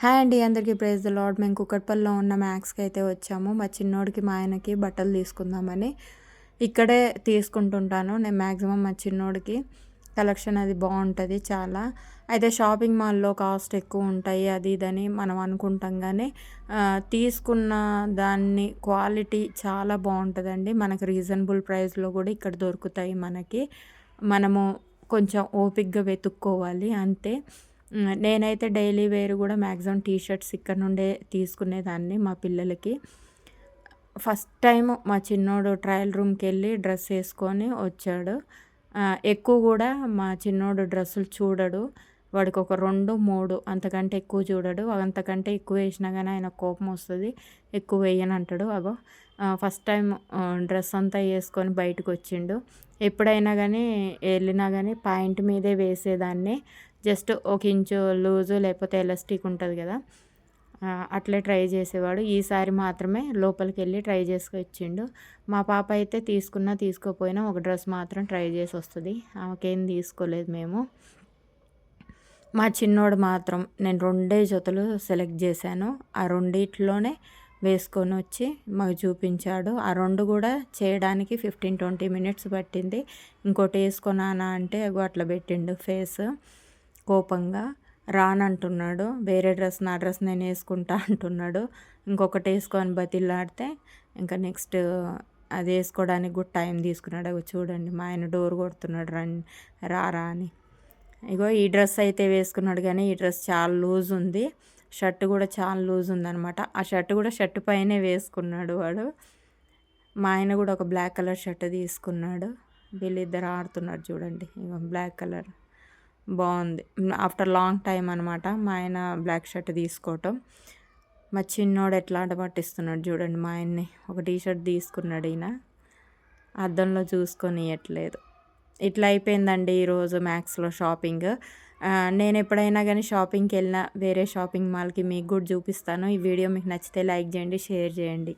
Hi అండి అందరికీ praise the lord మేము కుక్కట్పల్లిలో ఉన్న మ్యాక్స్కి అయితే వచ్చాము. మా చిన్నోడికి మా ఆయనకి బట్టలు తీసుకుందామని ఇక్కడే తీసుకుంటుంటాను. నేను మ్యాక్సిమం మా చిన్నోడికి కలెక్షన్ అది బాగుంటుంది చాలా. అయితే షాపింగ్ మాల్లో కాస్ట్ ఎక్కువ ఉంటాయి అది ఇదని మనం అనుకుంటాం కానీ తీసుకున్న దాన్ని క్వాలిటీ చాలా బాగుంటుందండి. మనకు రీజనబుల్ ప్రైస్లో కూడా ఇక్కడ దొరుకుతాయి మనకి. మనము కొంచెం ఓపిక్గా వెతుక్కోవాలి అంతే. నేనైతే డైలీ వేర్ కూడా మ్యాక్సిమం టీ షర్ట్స్ ఇక్కడ నుండే తీసుకునేదాన్ని మా పిల్లలకి. ఫస్ట్ టైం మా చిన్నోడు ట్రయల్ రూమ్కి వెళ్ళి డ్రెస్ వేసుకొని వచ్చాడు. ఎక్కువ కూడా మా చిన్నోడు డ్రెస్సులు చూడడు. వాడికి ఒక రెండు మూడు అంతకంటే ఎక్కువ చూడడు. అంతకంటే ఎక్కువ వేసినా కానీ ఆయన కోపం వస్తుంది. ఎక్కువ వేయని అంటాడు అగో. ఫస్ట్ టైం డ్రెస్ అంతా వేసుకొని బయటకు వచ్చిండు ఎప్పుడైనా కానీ వెళ్ళినా కానీ పాయింట్ మీదే వేసేదాన్ని. జస్ట్ ఒక ఇంచు లూజు లేకపోతే ఎలాస్టిక్ ఉంటుంది కదా. అట్లే ట్రై చేసేవాడు. ఈసారి మాత్రమే లోపలికి వెళ్ళి ట్రై చేసుకొచ్చిండు. మా పాప అయితే తీసుకున్నా తీసుకోపోయినా ఒక డ్రెస్ మాత్రం ట్రై చేసి వస్తుంది ఆమెకేం తీసుకోలేదు మేము. మా చిన్నోడు మాత్రం నేను రెండే జతలు సెలెక్ట్ చేశాను. ఆ రెండిట్లోనే వేసుకొని వచ్చి మాకు చూపించాడు. ఆ రెండు కూడా చేయడానికి ఫిఫ్టీన్ ట్వంటీ మినిట్స్ పట్టింది. ఇంకోటి వేసుకున్నానా అంటే అట్లా పెట్టిండు ఫేస్ కోపంగా. రానంటున్నాడు వేరే డ్రెస్ నా డ్రెస్ నేను వేసుకుంటా అంటున్నాడు. ఇంకొకటి వేసుకొని బతిల్లాడితే ఇంకా నెక్స్ట్ అది వేసుకోవడానికి కూడా టైం తీసుకున్నాడు. చూడండి మా ఆయన డోర్ కొడుతున్నాడు రన్ రారా అని. ఇగో ఈ డ్రెస్ అయితే వేసుకున్నాడు కానీ ఈ డ్రెస్ చాలా లూజ్ ఉంది. షర్ట్ కూడా చాలా లూజ్ ఉందనమాట ఆ షర్ట్ కూడా షర్ట్ పైనే వేసుకున్నాడు వాడు. మా ఆయన కూడా ఒక బ్లాక్ కలర్ షర్ట్ తీసుకున్నాడు. వీళ్ళిద్దరు ఆడుతున్నారు చూడండి. ఇగో బ్లాక్ కలర్. బాగుంది. ఆఫ్టర్ లాంగ్ టైం అనమాట మా ఆయన బ్లాక్ షర్ట్ తీసుకోవటం. మా చిన్నోడు ఎట్లా ఆట పట్టిస్తున్నాడు చూడండి మా ఆయన్ని. ఒక టీ షర్ట్ తీసుకున్నాడు ఈయన. అద్దంలో చూసుకొని ఇవ్వట్లేదు ఇట్లా అయిపోయిందండి ఈరోజు మ్యాక్స్లో షాపింగ్. నేను ఎప్పుడైనా కానీ షాపింగ్కి వెళ్ళినా వేరే షాపింగ్ మాల్కి మీకు కూడా చూపిస్తాను. ఈ వీడియో మీకు నచ్చితే లైక్ చేయండి షేర్ చేయండి.